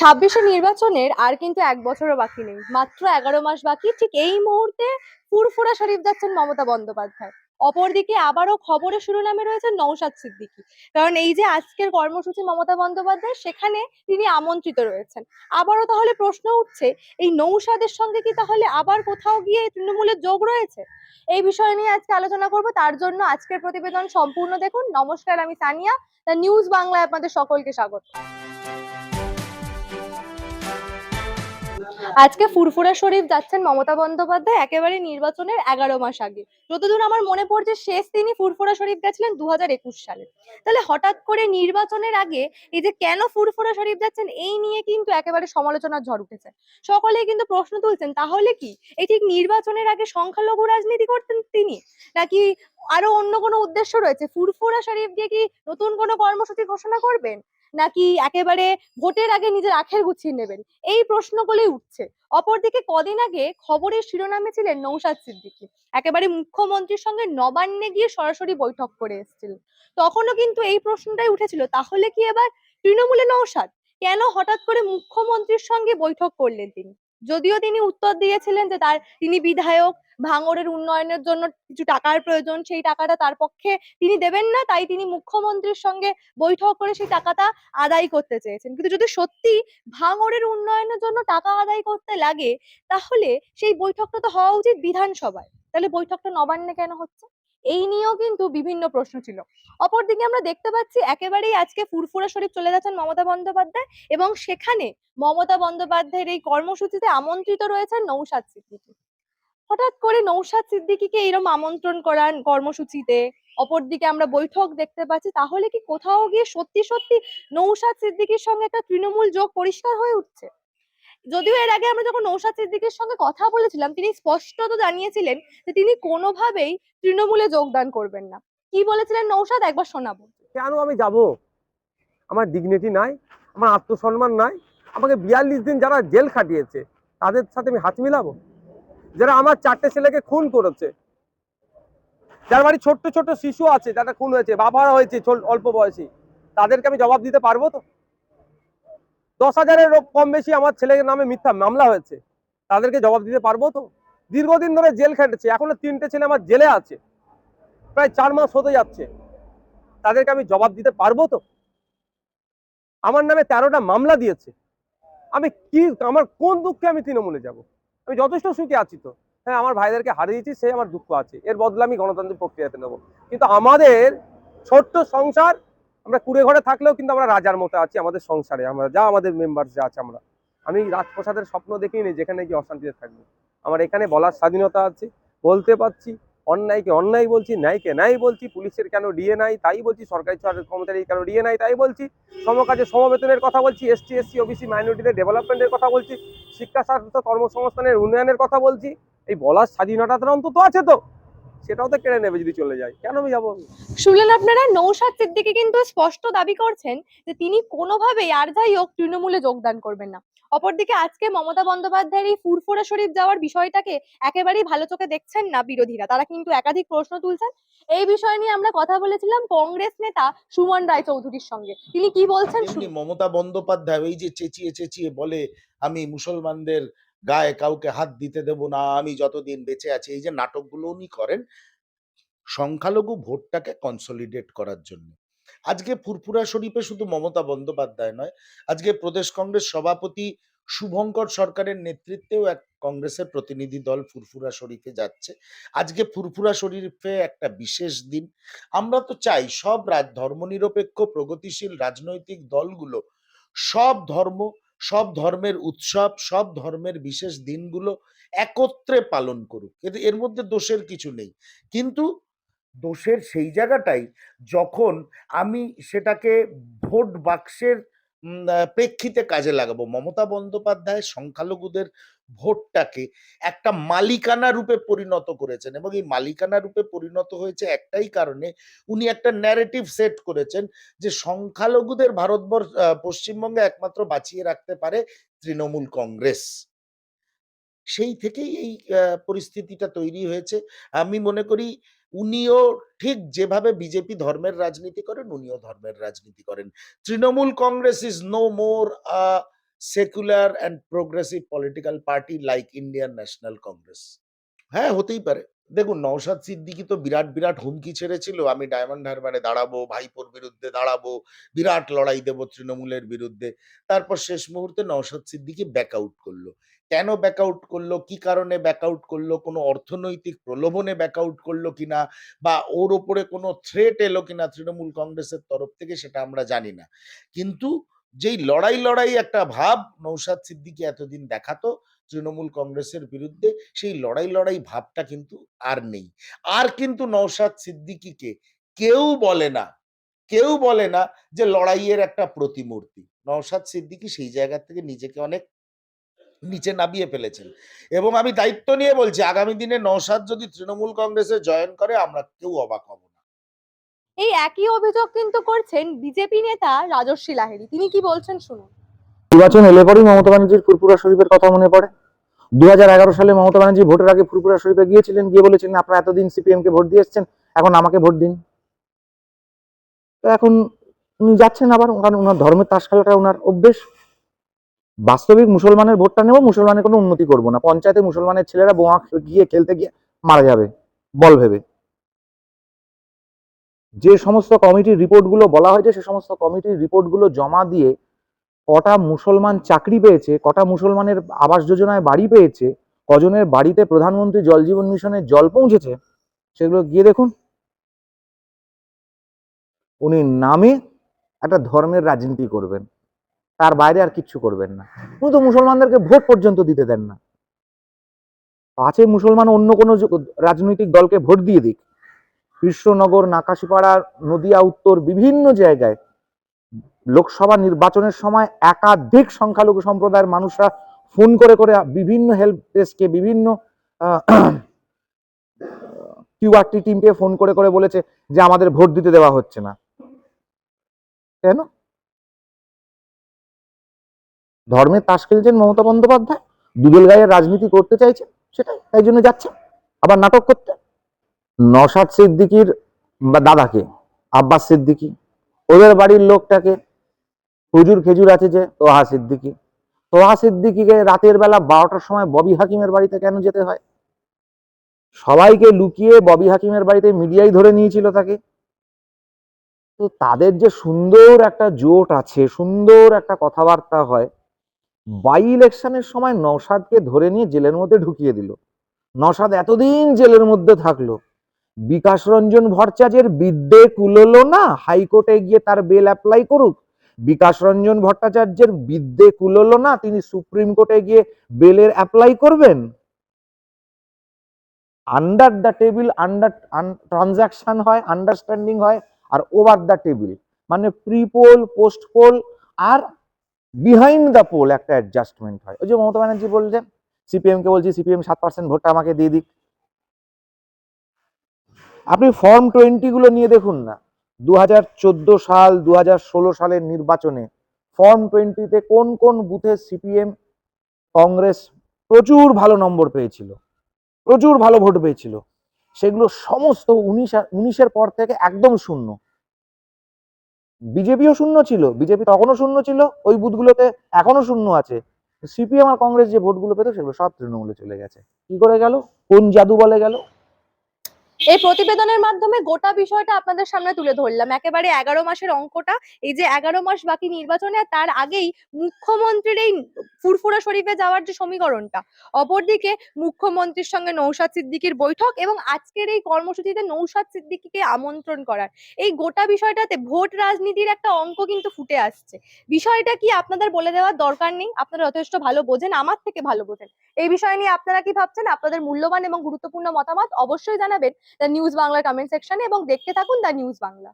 ছাব্বিশে নির্বাচনের আর কিন্তু এক বছরও বাকি নেই। মাত্র এগারো মাস বাকি, ঠিক এই মুহূর্তে ফুরফুরা শরীফ যাচ্ছেন মমতা বন্দ্যোপাধ্যায়। অপরদিকে আবারও খবরের শিরোনামে রয়েছে নৌসাদ সিদ্দিকী। কারণ এই যে আজকের কর্মসূচি মমতা বন্দ্যোপাধ্যায় সেখানে তিনি আমন্ত্রিত রয়েছেন। আবারও তাহলে প্রশ্ন উঠছে, এই নৌসাদের সঙ্গে কি তাহলে আবার কোথাও গিয়ে তৃণমূলের যোগ রয়েছে? এই বিষয় নিয়ে আজকে আলোচনা করব। তার জন্য আজকের প্রতিবেদন সম্পূর্ণ দেখুন। নমস্কার, আমি সানিয়া। দ্য নিউজ বাংলায় আপনাদের সকলকে স্বাগত। আজকে ফুরফুরা শরীফ যাচ্ছেন মমতা বন্দ্যোপাধ্যায় একেবারে নির্বাচনের এগারো মাস আগে। যতদূর আমার মনে পড়ছে, শেষ তিনি ফুরফুরা শরীফ গেছিলেন দু হাজার একুশ সালে। তাহলে হঠাৎ করে নির্বাচনের আগে এই যে কেন ফুরফুরা শরীফ যাচ্ছেন, এই নিয়ে কিন্তু একেবারে সমালোচনার ঝড় উঠেছে। সকলেই কিন্তু প্রশ্ন তুলছেন, তাহলে কি? এই ঠিক নির্বাচনের আগে সংখ্যালঘু রাজনীতি করতেন তিনি? নাকি আরও অন্য কোনো উদ্দেশ্য রয়েছে? ফুরফুরা শরীফ গিয়ে কি নতুন কোনো কর্মসূচি ঘোষণা করবেন? নাকি একেবারে ভোটের আগে নিজের আখের গুছিয়ে নেবেন? এই প্রশ্নগুলোই উঠছে। অপরদিকে কদিন আগে খবরের শিরোনামে ছিলেন নৌসাদ সিদ্দিকী। একেবারে মুখ্যমন্ত্রীর সঙ্গে নবান্নে গিয়ে সরাসরি বৈঠক করে এসেছিলেন। তখনও কিন্তু এই প্রশ্নটাই উঠেছিল, তাহলে কি এবার তৃণমূলে নৌসাদ কেন হঠাৎ করে মুখ্যমন্ত্রীর সঙ্গে বৈঠক করলেন তিনি? যদিও তিনি উত্তর দিয়েছিলেন যে তার, তিনি বিধায়ক, ভাঙড়ের উন্নয়নের জন্য কিছু টাকার প্রয়োজন, সেই টাকাটা তার পক্ষে তিনি দেবেন না, তাই তিনি মুখ্যমন্ত্রীর সঙ্গে বৈঠক করে সেই টাকাটা আদায় করতে চেয়েছেন। কিন্তু যদি সত্যি ভাঙড়ের উন্নয়নের জন্য টাকা আদায় করতে লাগে, তাহলে সেই বৈঠকটা তো হওয়া উচিত বিধানসভায়। তাহলে বৈঠকটা নবান্নে কেন হচ্ছে? এই নিয়েও কিন্তু বিভিন্ন প্রশ্ন ছিল। অপরদিকে আমরা দেখতে পাচ্ছি একেবারেই আজকে ফুরফুরা শরীফ চলে যাচ্ছেন মমতা বন্দ্যোপাধ্যায় এবং সেখানে মমতা বন্দ্যোপাধ্যায়ের এই কর্মসূচিতে আমন্ত্রিত রয়েছেন নৌসাদ সিদ্দিকী। হঠাৎ করে নৌশাদ সিদ্দিকীকে এরকম আমন্ত্রণ করান কর্মসূচিতে, অপরদিকে আমরা বৈঠক দেখতে পাচ্ছি, তাহলে কি কোথাও গিয়ে সত্যি সত্যি নৌসাদ সিদ্দিকীর সঙ্গে একটা তৃণমূল যোগ পরিষ্কার হয়ে উঠছে? যদিও এর আগে আমরা যখন নৌশাদ সিদ্দিকীর সঙ্গে কথা বলেছিলাম, তিনি স্পষ্টত জানিয়েছিলেন যে তিনি কোনোভাবেই তৃণমূলে যোগদান করবেন না। কি বলেছিলেন নৌশাদ একবার শোনাবো। কেন আমি যাব? আমার ডিগনিটি নাই, আমার আত্মসম্মান নাই, আমাকে বিয়াল্লিশ দিন যারা জেল খাটিয়েছে, তাদের সাথে আমি হাত মিলাবো? যারা আমার চারটে ছেলেকে খুন করেছে, যার বাড়ি ছোট্ট ছোট্ট শিশু আছে যারা খুন হয়েছে বাবা হয়েছে অল্প বয়সী, তাদেরকে আমি জবাব দিতে পারব তো? দশ হাজারের কম বেশি আমার ছেলের নামে মিথ্যা মামলা হয়েছে। তাদেরকে জবাব দিতে পারব তো? দীর্ঘদিন ধরে জেল খেটেছে, এখনও তিনটে ছেলে আমার জেলে আছে। প্রায় চার মাস হতে যাচ্ছে। তাদেরকে আমি জবাব দিতে পারব তো? আমার নামে তেরোটা মামলা দিয়েছে। আমি কি, আমার কোন দুঃখে আমি তৃণমূলে যাব? আমি যথেষ্ট সুখে আছি তো। হ্যাঁ আমার ভাইদেরকে হারিয়েছি, সে আমার দুঃখ আছে। এর বদলে আমি গণতান্ত্রিক প্রক্রিয়াতে নেব। কিন্তু আমাদের ছোট্ট সংসার আমরা কুড়ে ঘরে থাকলেও কিন্তু আমরা রাজার মতো আছি আমাদের সংসারে। আমরা যা আমাদের মেম্বার যা আছে আমরা। আমি রাজপ্রসাদের স্বপ্ন দেখিনি যেখানে কি অশান্তিতে থাকব। আমার এখানে বলার স্বাধীনতা আছে, বলতে পারছি, অন্যায়কে অন্যায় বলছি, ন্যায়কে ন্যায় বলছি, পুলিশের কেন ডিএ নাই তাই বলছি, সরকারি সর- কর্মচারী কেন ডিএ নাই তাই বলছি, সমকাজে সমবেতনের কথা বলছি এসটি এসসি ওবিসি মাইনরিটিদের ডেভেলপমেন্টের কথা বলছি, শিক্ষা স্বাস্থ্য কর্মসংস্থানের উন্নয়নের কথা বলছি, এই বলার স্বাধীনতাটা অন্তত আছে তো। সেটাও তো কেড়ে নেবে যদি চলে যায়। কেন আমি যাব শুনলেন আপনারা? নৌশাদ সিদ্দিকী কিন্তু স্পষ্ট দাবি করছেন যে তিনি কোনোভাবেই আর যাই হোক তৃণমূলে যোগদান করবেন না। অপরদিকে আজকে মমতা বন্দ্যোপাধ্যায়ের এই ফুরফুরা শরীফ যাওয়ার বিষয়টাকে একেবারেই ভালো চোখে দেখছেন না বিরোধীরা। তারা কিন্তু একাধিক প্রশ্ন তুলছেন। এই বিষয় নিয়ে আমরা কথা বলেছিলাম কংগ্রেস নেতা সুমন রায়চৌধুরীর সঙ্গে। তিনি কি বলছেন মমতা বন্দ্যোপাধ্যায় ওই যে চেঁচিয়ে চেঁচিয়ে বলে আমি মুসলমানদের গায়ে কাউকে হাত দিতে দেব না, আমি যতদিন বেঁচে আছি। এই যে নাটকগুলো উনি করেন, সংখ্যালঘু ভোটটাকে কনসলিডেট করার জন্য। আজকে ফুরফুরা শরীফে শুধু মমতা বন্দ্যোপাধ্যায় নয়, আজকে প্রদেশ কংগ্রেস সভাপতি শুভঙ্কর সরকারের নেতৃত্বেও এক কংগ্রেসের প্রতিনিধি দল ফুরফুরা শরীফে যাচ্ছে। আজকে ফুরফুরা শরীফে একটা বিশেষ দিন। আমরা তো চাই সব রাজ ধর্মনিরপেক্ষ প্রগতিশীল রাজনৈতিক দলগুলো, সব ধর্ম সব ধর্মের উৎসব, সব ধর্মের বিশেষ দিনগুলো একত্রে পালন করুক। কিন্তু এর মধ্যে দোষের কিছু নেই। কিন্তু দোষের সেই জায়গাটাই যখন আমি সেটাকে ভোট বাক্সের প্রেক্ষিতে কাজে লাগাবো, মমতা বন্দ্যোপাধ্যায় সংখ্যালঘুদের ভোটটাকে একটা মালিকানা রূপে পরিণত করেছেন এবং এই মালিকানা রূপে পরিণত হয়েছে একটাই কারণে উনি একটা ন্যারেটিভ সেট করেছেন যে সংখ্যালঘুদের ভারতবর্ষ পশ্চিমবঙ্গে একমাত্র বাঁচিয়ে রাখতে পারে তৃণমূল কংগ্রেস। সেই থেকেই এই পরিস্থিতিটা তৈরি হয়েছে। আমি মনে করি উনিও ঠিক যেভাবে বিজেপি ধর্মের রাজনীতি করেন, উনিও ধর্মের রাজনীতি করেন। Trinamool Congress is no more secular and progressive political party like Indian national Congress হ্যাঁ হতেই পারে। দেখুন, নওশাদ সিদ্দিকি তো বিরাট বিরাট হুমকি ছেড়েছিল। আমি ডায়মন্ড হারবারে দাঁড়াবো, ভাইপোর বিরুদ্ধে দাঁড়াবো, বিরাট লড়াই দেবো তৃণমূলের বিরুদ্ধে। তারপর শেষ মুহূর্তে নওশাদ সিদ্দিকি ব্যাক আউট করল। কেন ব্যাক আউট করল? কি কারণে ব্যাক আউট করল? কোনো অর্থনৈতিক প্রলোভনে ব্যাক আউট করল কিনা? বা ওর ওপরে কোনো থ্রেট এলো কিনা তৃণমূল কংগ্রেসের তরফ থেকে সেটা আমরা জানি না। কিন্তু যেই লড়াই লড়াই একটা ভাব নৌশাদ সিদ্দিকী এতদিন দেখাতো তৃণমূল কংগ্রেসের বিরুদ্ধে, সেই লড়াই লড়াই ভাবটা কিন্তু আর নেই। আর কিন্তু নৌশাদ সিদ্দিকীকে কেউ বলে না, কেউ বলে না যে লড়াইয়ের একটা প্রতিমূর্তি। নওশাদ সিদ্দিকী সেই জায়গা থেকে নিজেকে অনেক নিচে নামিয়ে ফেলেছেন। এবং আমি দায়িত্ব নিয়ে বলছি, আগামী দিনে নওশাদ যদি তৃণমূল কংগ্রেসে জয়েন করে, আমরা কেউ অবাক হব এই একই অভিযোগ কিন্তু করছেন বিজেপি নেতা রাজস্বী লাহিড়ী। তিনি কি বলছেন শুনুন। নির্বাচন এলে পরেই মমতা ব্যানার্জির ফুরপুরা শরীফের কথা মনে পড়ে। দু হাজার এগারো সালে মমতা ব্যানার্জি ভোটের আগে ফুরপুরা শরীফে গিয়েছিলেন, গিয়ে বলেছিলেন, আপনারা এতদিন সিপিএম কে ভোট দিয়ে এসছেন, এখন আমাকে ভোট দিন। তো এখন উনি যাচ্ছেন আবার কারণ ওনার ধর্মের তাস খেলাটা ওনার অভ্যেস। বাস্তবিক মুসলমানের ভোটটা নেব, মুসলমানের কোনো উন্নতি করব না। পঞ্চায়েতে মুসলমানের ছেলেরা বোমা গিয়ে খেলতে গিয়ে মারা যাবে, বল ভেবে। যে সমস্ত কমিটির রিপোর্টগুলো বলা হয়েছে, সে সমস্ত কমিটির রিপোর্টগুলো জমা দিয়ে কটা মুসলমান চাকরি পেয়েছে, কটা মুসলমানের আবাস যোজনায় বাড়ি পেয়েছে, কজনের বাড়িতে প্রধানমন্ত্রী জল জীবন মিশনের জল পৌঁছেছে, সেগুলো গিয়ে দেখুন। উনি নামে একটা ধর্মের রাজনীতি করবেন, তার বাইরে আর কিচ্ছু করবেন না। উনি তো মুসলমানদেরকে ভোট পর্যন্ত দিতে দেন না। পাঁচে মুসলমান অন্য কোনো রাজনৈতিক দলকে ভোট দিয়ে দিক। কৃষ্ণনগর, নাকাশিপাড়া, নদিয়া, উত্তর বিভিন্ন জায়গায় লোকসভা নির্বাচনের সময় একাধিক সংখ্যালঘু সম্প্রদায়ের মানুষরা ফোন করে করে বিভিন্ন হেল্প ডেস্ককে বিভিন্ন কিউআরটি টিমকে ফোন করে করে বলেছে যে আমাদের ভোট দিতে দেওয়া হচ্ছে না। কেন ধর্মের তাস খেলছেন মমতা বন্দ্যোপাধ্যায় দুদল গায়ের রাজনীতি করতে চাইছে, সেটাই, তাই জন্য যাচ্ছে। আবার নাটক করতে। নসাদ সিদ্দিকির দাদাকে, আব্বাস সিদ্দিকি, ওদের বাড়ির লোকটাকে, হুজুর খেজুর আছে যে, তোহা সিদ্দিকি। তোহা সিদ্দিকিকে রাতের বেলা বারোটার সময় ববি হাকিমের বাড়িতে কেন যেতে হয়? সবাইকে লুকিয়ে ববি হাকিমের বাড়িতে মিডিয়াই ধরে নিয়েছিল তাকে। তো তাদের যে সুন্দর একটা জোট আছে, সুন্দর একটা কথাবার্তা হয়, বাই ইলেকশনের সময় নওশাদকে ধরে নিয়ে জেলের মধ্যে ঢুকিয়ে দিল। নওশাদ এতদিন জেলের মধ্যে থাকল। বিকাশ রঞ্জন ভট্টাচার্যের বিদ্যে কুলোলো না? হাইকোর্টে গিয়ে তার বেল অ্যাপ্লাই করুক। বিকাশ রঞ্জন ভট্টাচার্যের বিদ্যে কুলোলো না? তিনি সুপ্রিম কোর্টে গিয়ে বেলের অ্যাপ্লাই করবেন? Under the table under transaction হয় আন্ডারস্ট্যান্ডিং হয়, আর ওভার দ্য টেবিল মানে প্রি পোল পোস্ট পোল আর বিহাইন্ড দ্য পোল একটা অ্যাডজাস্টমেন্ট হয়। ওই যে মমতা ব্যানার্জি বলছেন সিপিএম কে বলছি সিপিএম সাত পার্সেন্ট ভোটটা আমাকে দিয়ে দিক। আপনি ফর্ম টোয়েন্টি গুলো নিয়ে দেখুন না। দু হাজার চোদ্দ সাল দু হাজার ষোলো সালের নির্বাচনে ফর্ম টোয়েন্টিতে কোন কোন বুথে সিপিএম কংগ্রেস প্রচুর ভালো নম্বর পেয়েছিল। প্রচুর ভালো ভোট পেয়েছিল। সেগুলো সমস্ত উনিশ উনিশের পর থেকে একদম শূন্য। বিজেপিও শূন্য ছিল। বিজেপি তখনও শূন্য ছিল। ওই বুথগুলোতে এখনও শূন্য আছে। সিপিএম আর কংগ্রেস যে ভোটগুলো পেত সেগুলো সব তৃণমূলে চলে গেছে। কি করে গেল? কোন জাদু বলে গেল? এই প্রতিবেদনের মাধ্যমে গোটা বিষয়টা আপনাদের সামনে তুলে ধরলাম। একেবারে এগারো মাসের অঙ্কটা, এই যে এগারো মাস বাকি নির্বাচনে তার আগেই মুখ্যমন্ত্রীর এই ফুরফুরা শরীফে যাওয়ার যে সমীকরণটা, অপরদিকে মুখ্যমন্ত্রীর সঙ্গে নৌসাদ সিদ্দিকির বৈঠক এবং আজকের এই কর্মসূচিতে নৌসাদ সিদ্দিকিকে আমন্ত্রণ করার। এই গোটা বিষয়টাতে ভোট রাজনীতির একটা অঙ্ক কিন্তু ফুটে আসছে। বিষয়টা কি আপনাদের বলে দেওয়ার দরকার নেই? আপনারা যথেষ্ট ভালো বোঝেন, আমার থেকে ভালো বোঝেন। এই বিষয় নিয়ে আপনারা কি ভাবছেন? আপনাদের মূল্যবান এবং গুরুত্বপূর্ণ মতামত অবশ্যই জানাবেন। দ্য নিউজ বাংলার কমেন্ট সেকশনে এবং দেখতে থাকুন দ্য নিউজ বাংলা